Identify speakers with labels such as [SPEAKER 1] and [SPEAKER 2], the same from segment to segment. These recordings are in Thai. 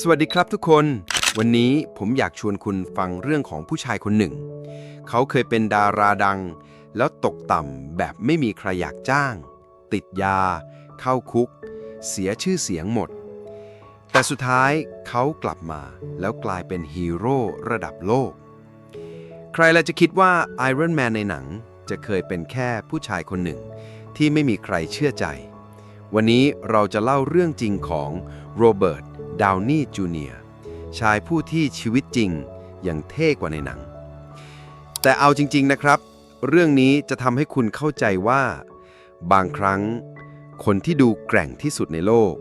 [SPEAKER 1] สวัสดีครับทุกคน วันนี้ผมอยากชวนคุณฟังเรื่องของผู้ชายคนหนึ่ง เขาเคยเป็นดาราดัง แล้วตกต่ำแบบไม่มีใครอยากจ้าง ติดยา เข้าคุก เสียชื่อเสียงหมด แต่สุดท้ายเขากลับมาแล้วกลายเป็นฮีโร่ระดับโลก ใครละจะคิดว่าไอรอนแมนในหนังจะเคยเป็นแค่ผู้ชายคนหนึ่ง ที่ไม่มีใครเชื่อใจ วันนี้เราจะเล่าเรื่องจริงของโรเบิร์ต ดาวนีย์จูเนียชายผู้ที่ชีวิตจริงยังเท่กว่าในหนัง แต่เอาจริง ๆนะครับ เรื่องนี้จะทำให้คุณเข้าใจว่า บางครั้ง คนที่ดูแกร่งที่สุดในโลก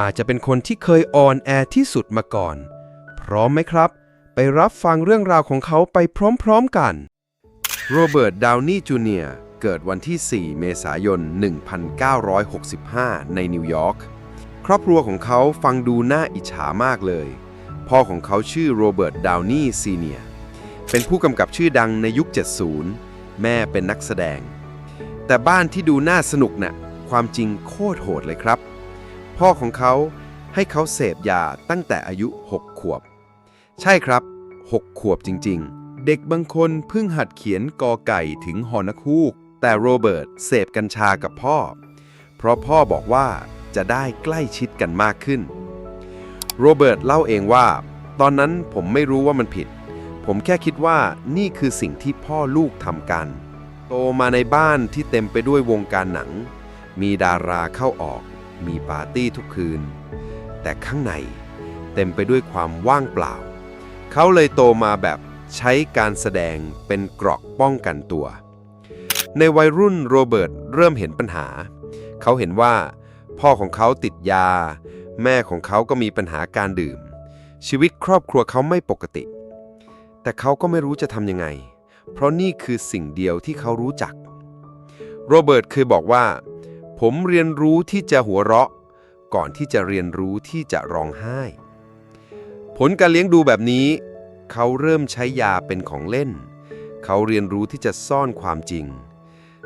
[SPEAKER 1] อาจจะเป็นคนที่เคยอ่อนแอที่สุดมาก่อน พร้อมไหมครับ ไปรับฟังเรื่องราวของเขาไปพร้อมๆกัน โรเบิร์ต ดาวนีย์จูเนียเกิดวันที่ 4 เมษายน 1965 ในนิวยอร์ก ครอบครัวของเขาฟังดูน่าอิจฉามากเลย พ่อของเขาชื่อโรเบิร์ต ดาวนีย์ซีเนียร์เป็นผู้กำกับชื่อดังในยุค 70 แม่เป็นนักแสดง แต่บ้านที่ดูน่าสนุกน่ะความจริงโคตรโหดเลยครับ พ่อของเขาให้เขาเสพยาตั้งแต่อายุ 6 ขวบ ใช่ครับ 6 ขวบจริง ๆ เด็กบางคนเพิ่งหัดเขียนกอไก่ถึงหอนกฮูก แต่โรเบิร์ตเสพกัญชากับพ่อ เพราะพ่อบอกว่า จะได้ใกล้ชิดกันมากขึ้น โรเบิร์ตเล่าเองว่า ตอนนั้นผมไม่รู้ว่ามันผิด ผมแค่คิดว่านี่คือสิ่งที่พ่อลูกทำกัน โตมาในบ้านที่เต็มไปด้วยวงการหนัง มีดาราเข้าออก มีปาร์ตี้ทุกคืน แต่ข้างในเต็มไปด้วยความว่างเปล่า เขาเลยโตมาแบบใช้การแสดงเป็นเกราะป้องกันตัว ในวัยรุ่นโรเบิร์ตเริ่มเห็นปัญหา เขาเห็นว่า พ่อของเขาติดยา แม่ของเขาก็มีปัญหาการดื่ม ชีวิตครอบครัวเขาไม่ปกติ แต่เขาก็ไม่รู้จะทำยังไง เพราะนี่คือสิ่งเดียวที่เขารู้จัก โรเบิร์ตเคยบอกว่า ผมเรียนรู้ที่จะหัวเราะ ก่อนที่จะเรียนรู้ที่จะร้องไห้ ผลการเลี้ยงดูแบบนี้ เขาเริ่มใช้ยาเป็นของเล่น เขาเรียนรู้ที่จะซ่อนความจริง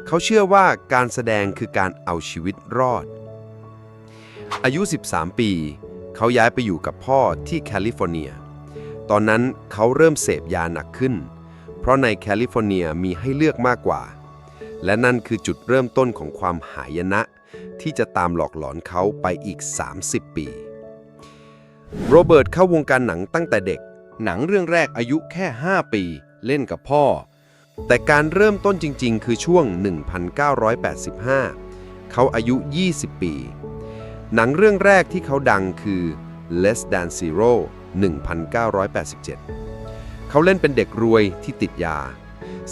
[SPEAKER 1] เขาเชื่อว่าการแสดงคือการเอาชีวิตรอด อายุ 13 ปี เขาย้ายไปอยู่กับพ่อที่แคลิฟอร์เนีย ตอนนั้นเขาเริ่มเสพยาหนักขึ้น เพราะในแคลิฟอร์เนียมีให้เลือกมากกว่า และนั่นคือจุดเริ่มต้นของความหายนะ ที่จะตามหลอกหลอนเขาไปอีก 30 ปี โรเบิร์ตเข้าวงการหนังตั้งแต่เด็ก หนังเรื่องแรกอายุแค่ 5 ปี เล่นกับพ่อ แต่การเริ่มต้นจริง ๆ คือช่วง 1985 เขาอายุ 20 ปี หนังเรื่องแรกที่เขาดังคือ Less Than Zero 1987 เขาเล่นเป็นเด็กรวยที่ติดยา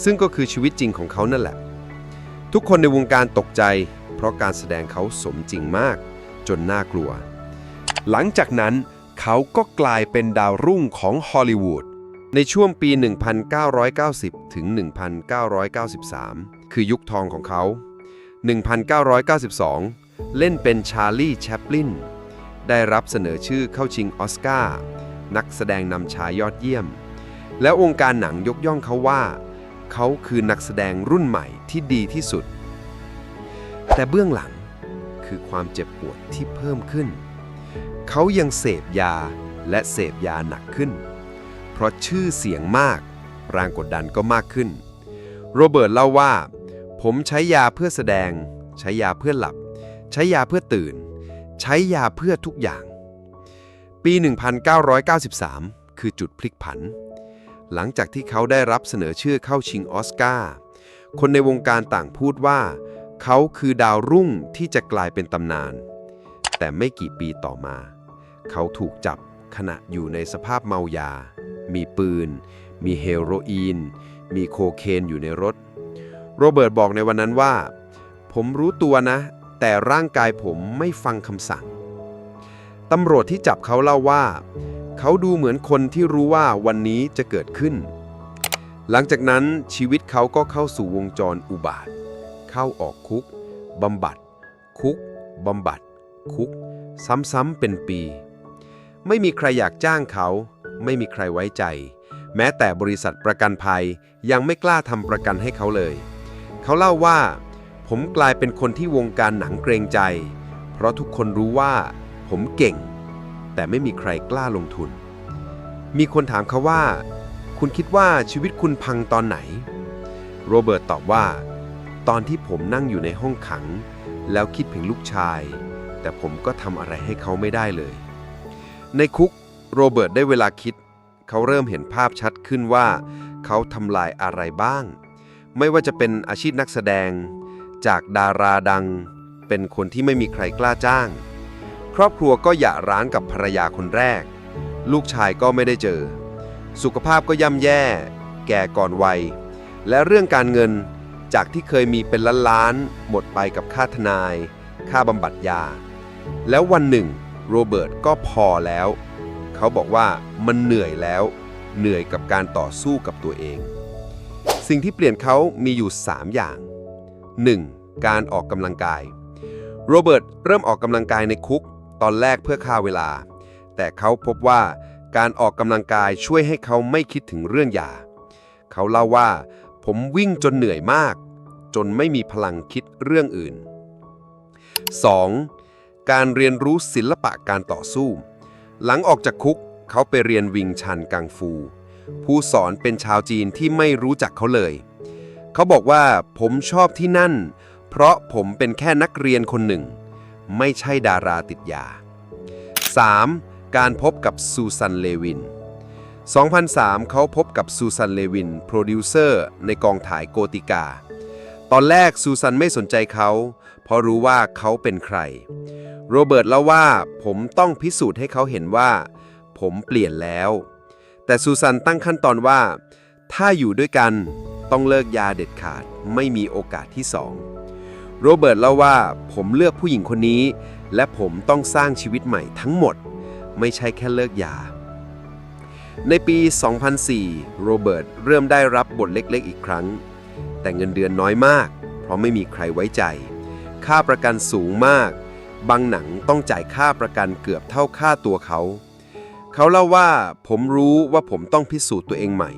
[SPEAKER 1] ซึ่งก็คือชีวิตจริงของเขานั่นแหละ ทุกคนในวงการตกใจ เพราะการแสดงเขาสมจริงมาก จนน่ากลัว หลังจากนั้นเขาก็กลายเป็นดาวรุ่งของฮอลลีวูดในช่วงปี 1990 ถึง 1993 คือยุคทองของเขา 1992 เล่นเป็นชาร์ลีแชปลิน ได้รับเสนอชื่อเข้าชิงออสการ์นักแสดงนำชายยอดเยี่ยม และวงค์การหนังยกย่องเขาว่า เขาคือนักแสดงรุ่นใหม่ที่ดีที่สุด แต่เบื้องหลังคือความเจ็บปวดที่เพิ่มขึ้น เขายังเสพยาและเสพยาหนักขึ้น เพราะชื่อเสียงมากแรงกดดันก็มากขึ้น โรเบิร์ตเล่าว่า ผมใช้ยาเพื่อแสดง ใช้ยาเพื่อหลับ ใช้ยาเพื่อตื่น ใช้ยาเพื่อทุกอย่าง ปี 1993 คือจุดพลิกผัน หลังจากที่เขาได้รับเสนอชื่อเข้าชิงออสการ์คนในวงการต่างพูดว่า เขาคือดาวรุ่งที่จะกลายเป็นตำนาน แต่ไม่กี่ปีต่อมา เขาถูกจับขณะอยู่ในสภาพเมายา มีปืน มีเฮโรอีน มีโคเคนอยู่ในรถ โรเบิร์ตบอกในวันนั้นว่า ผมรู้ตัวนะ แต่ร่างกายผมไม่ฟังคำสั่ง ตำรวจที่จับเขาเล่าว่า เขาดูเหมือนคนที่รู้ว่าวันนี้จะเกิดขึ้น หลังจากนั้นชีวิตเขาก็เข้าสู่วงจรอุบาท เข้าออกคุกบำบัด คุกบำบัด คุก ซ้ำๆเป็นปี ไม่มีใครอยากจ้างเขา ไม่มีใครไว้ใจ แม้แต่บริษัทประกันภัยยังไม่กล้าทำประกันให้เขาเลย เขาเล่าว่า ผมกลายเป็นคนที่วงการหนังเกรงใจ เพราะทุกคนรู้ว่า ผมเก่ง แต่ไม่มีใครกล้าลงทุน มีคนถามเขาว่า คุณคิดว่าชีวิตคุณพังตอนไหน โรเบิร์ตตอบว่า ตอนที่ผมนั่งอยู่ในห้องขัง แล้วคิดถึงลูกชาย แต่ผมก็ทำอะไรให้เขาไม่ได้เลย ในคุกโรเบิร์ตได้เวลาคิด เขาเริ่มเห็นภาพชัดขึ้นว่า เขาทำลายอะไรบ้าง ไม่ว่าจะเป็นอาชีพนักแสดง จากดาราดัง เป็นคนที่ไม่มีใครกล้าจ้าง ครอบครัวก็หย่าร้างกับภรรยาคนแรก ลูกชายก็ไม่ได้เจอ สุขภาพก็ย่ำแย่ แก่ก่อนวัย และเรื่องการเงินจากที่เคยมีเป็นล้านล้านๆหมดไปกับค่าทนาย ค่าบำบัดยา แล้ววันหนึ่ง โรเบิร์ตก็พอแล้ว เขาบอกว่ามันเหนื่อยแล้ว เหนื่อยกับการต่อสู้กับตัวเอง สิ่งที่เปลี่ยนเขามีอยู่ 3 อย่าง 1. การออกกำลังกาย โรเบิร์ตเริ่มออกกำลังกายในคุก ตอนแรกเพื่อฆ่าเวลา แต่เขาพบว่าการออกกำลังกายช่วยให้เขาไม่คิดถึงเรื่องยา เขาเล่าว่า ผมวิ่งจนเหนื่อยมาก จนไม่มีพลังคิดเรื่องอื่น 2. การเรียนรู้ศิลปะการต่อสู้ หลังออกจากคุกเขาไปเรียนวิงชันกังฟู ผู้สอนเป็นชาวจีนที่ไม่รู้จักเขาเลย เขาบอกว่าผมชอบที่นั่น เพราะผมเป็นแค่นักเรียนคนหนึ่ง ไม่ใช่ดาราติดยา 3. การพบกับซูซันเลวิน 2003 เขาพบกับซูซันเลวิน โปรดิวเซอร์ในกองถ่ายโกติกา ตอนแรกซูซันไม่สนใจเขา เพราะรู้ว่าเขาเป็นใคร โรเบิร์ตเล่าว่าผมต้องพิสูจน์ให้เขาเห็นว่า ผมเปลี่ยนแล้ว แต่ซูซันตั้งขั้นตอนว่า ถ้าอยู่ด้วยกัน ต้องเลิกยาเด็ดขาด ไม่มีโอกาสที่สองโรเบิร์ตเล่าว่าผมเลือกผู้หญิงคนนี้ และผมต้องสร้างชีวิตใหม่ทั้งหมด ไม่ใช่แค่เลิกยา ในปี 2004 โรเบิร์ตเริ่มได้รับบทเล็กๆ อีกครั้ง แต่เงินเดือนน้อยมาก เพราะไม่มีใครไว้ใจ ค่าประกันสูงมาก บางหนังต้องจ่ายค่าประกันเกือบเท่าค่าตัวเขา เขาเล่าว่าผมรู้ว่าผมต้องพิสูจน์ตัวเองใหม่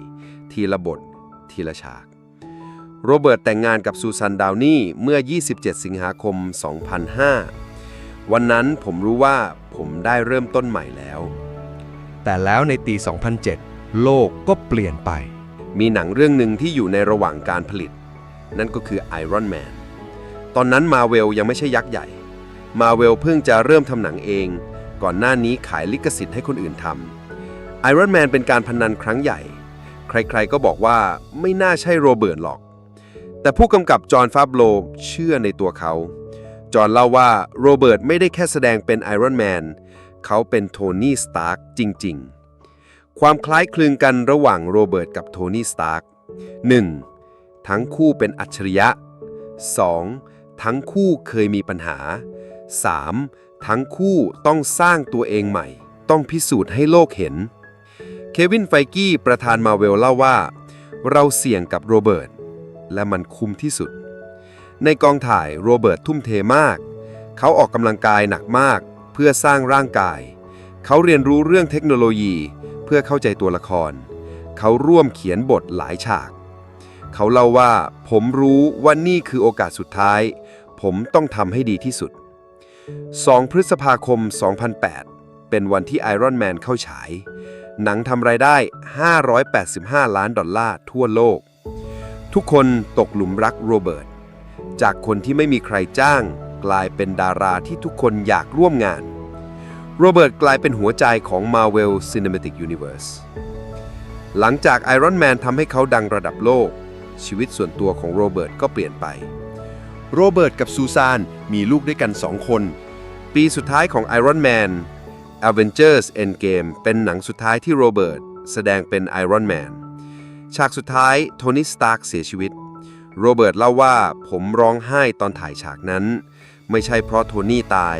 [SPEAKER 1] ทีละบท ทีละฉาก โรเบิร์ตแต่งงานกับซูซานดาวนี่เมื่อ 27 สิงหาคม 2005 วันนั้นผมรู้ว่าผมได้เริ่มต้นใหม่แล้ว
[SPEAKER 2] แต่แล้วในปี 2007 โลกก็เปลี่ยนไป
[SPEAKER 1] มีหนังเรื่องหนึ่งที่อยู่ในระหว่างการผลิต นั่นก็คือ Iron Man ตอนนั้นมาเวลยังไม่ใช่ยักษ์ใหญ่ มาเวลเพิ่งจะเริ่มทำหนังเอง ก่อนหน้านี้ขายลิขสิทธิ์ให้คนอื่นทำ Iron Man เป็นการพนันครั้งใหญ่ ใครๆก็บอกว่าไม่น่าใช่โรเบิร์ตหรอก แต่ผู้กำกับจอห์นฟาบโลเชื่อในตัวเขา จอห์นเล่าว่าโรเบิร์ตไม่ได้แค่แสดงเป็นไอรอนแมนเขาเป็นโทนี่สตาร์กจริงๆ ความคล้ายคลึงกันระหว่างโรเบิร์ตกับโทนี่สตาร์ก 1. ทั้งคู่เป็นอัจฉริยะ 2. ทั้งคู่เคยมีปัญหา 3. ทั้งคู่ต้องสร้างตัวเองใหม่ ต้องพิสูจน์ให้โลกเห็น เควินไฟกี้ประธานมาเวลเล่าว่า เราเสี่ยงกับโรเบิร์ตและมันคุ้มที่สุด ในกองถ่ายโรเบิร์ตทุ่มเทมาก เขาออกกำลังกายหนักมาก เพื่อสร้างร่างกาย เขาเรียนรู้เรื่องเทคโนโลยี เพื่อเข้าใจตัวละคร เขาร่วมเขียนบทหลายฉาก เขาเล่าว่า ผมรู้ว่านี่คือโอกาสสุดท้าย ผมต้องทำให้ดีที่สุด 2 พฤษภาคม 2008 เป็นวันที่ Iron Man เข้าฉาย หนังทำรายได้ 585 ล้านดอลลาร์ทั่วโลก ทุกคนตกหลุมรักโรเบิร์ต จากคนที่ไม่มีใครจ้าง กลายเป็นดาราที่ทุกคนอยากร่วมงาน โรเบิร์ตกลายเป็นหัวใจของ Marvel Cinematic Universe หลังจาก Iron Man ทำให้เขาดังระดับโลก ชีวิตส่วนตัวของโรเบิร์ตก็เปลี่ยนไป โรเบิร์ตกับซูซานมีลูกด้วยกันสองคน ปีสุดท้ายของ Iron Man Avengers Endgame เป็นหนังสุดท้ายที่โรเบิร์ตแสดงเป็น Iron Man ฉากสุดท้ายโทนี่สตาร์กเสียชีวิต โรเบิร์ตเล่าว่าผมร้องไห้ตอนถ่ายฉากนั้น ไม่ใช่เพราะโทนี่ตาย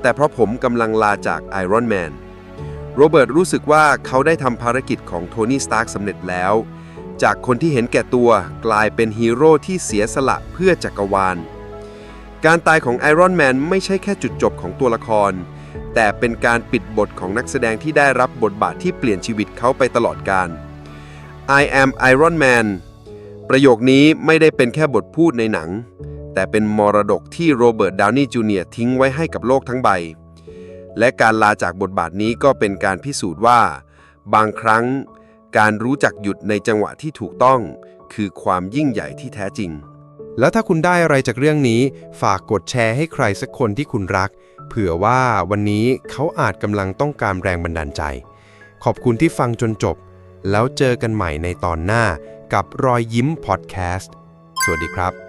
[SPEAKER 1] แต่เพราะผมกำลังลาจากไอรอนแมนโรเบิร์ตรู้สึกว่าเขาได้ทำภารกิจของโทนี่สตาร์กสำเร็จแล้ว จากคนที่เห็นแก่ตัวกลายเป็นฮีโร่ที่เสียสละเพื่อจักรวาล การตายของไอรอนแมนไม่ใช่แค่จุดจบของตัวละคร แต่เป็นการปิดบทของนักแสดงที่ได้รับบทบาทที่เปลี่ยนชีวิตเขาไปตลอดกาล I am Iron Man ประโยคนี้ไม่ได้เป็นแค่บทพูดในหนัง แต่เป็นมรดกที่โรเบิร์ต ดาวนี่จูเนียร์ทิ้งไว้ให้กับโลกทั้งใบ และการลาจากบทบาทนี้ก็เป็นการพิสูจน์ว่า บางครั้ง การรู้จักหยุดในจังหวะที่ถูกต้อง คือความยิ่งใหญ่ที่แท้จริง
[SPEAKER 2] แล้วถ้าคุณได้อะไรจากเรื่องนี้ ฝากกดแชร์ให้ใครสักคนที่คุณรัก เผื่อว่าวันนี้เขาอาจกำลังต้องการแรงบันดาลใจ ขอบคุณที่ฟังจนจบ แล้วเจอกันใหม่ในตอนหน้ากับรอยยิ้มพอดแคสต์ สวัสดีครับ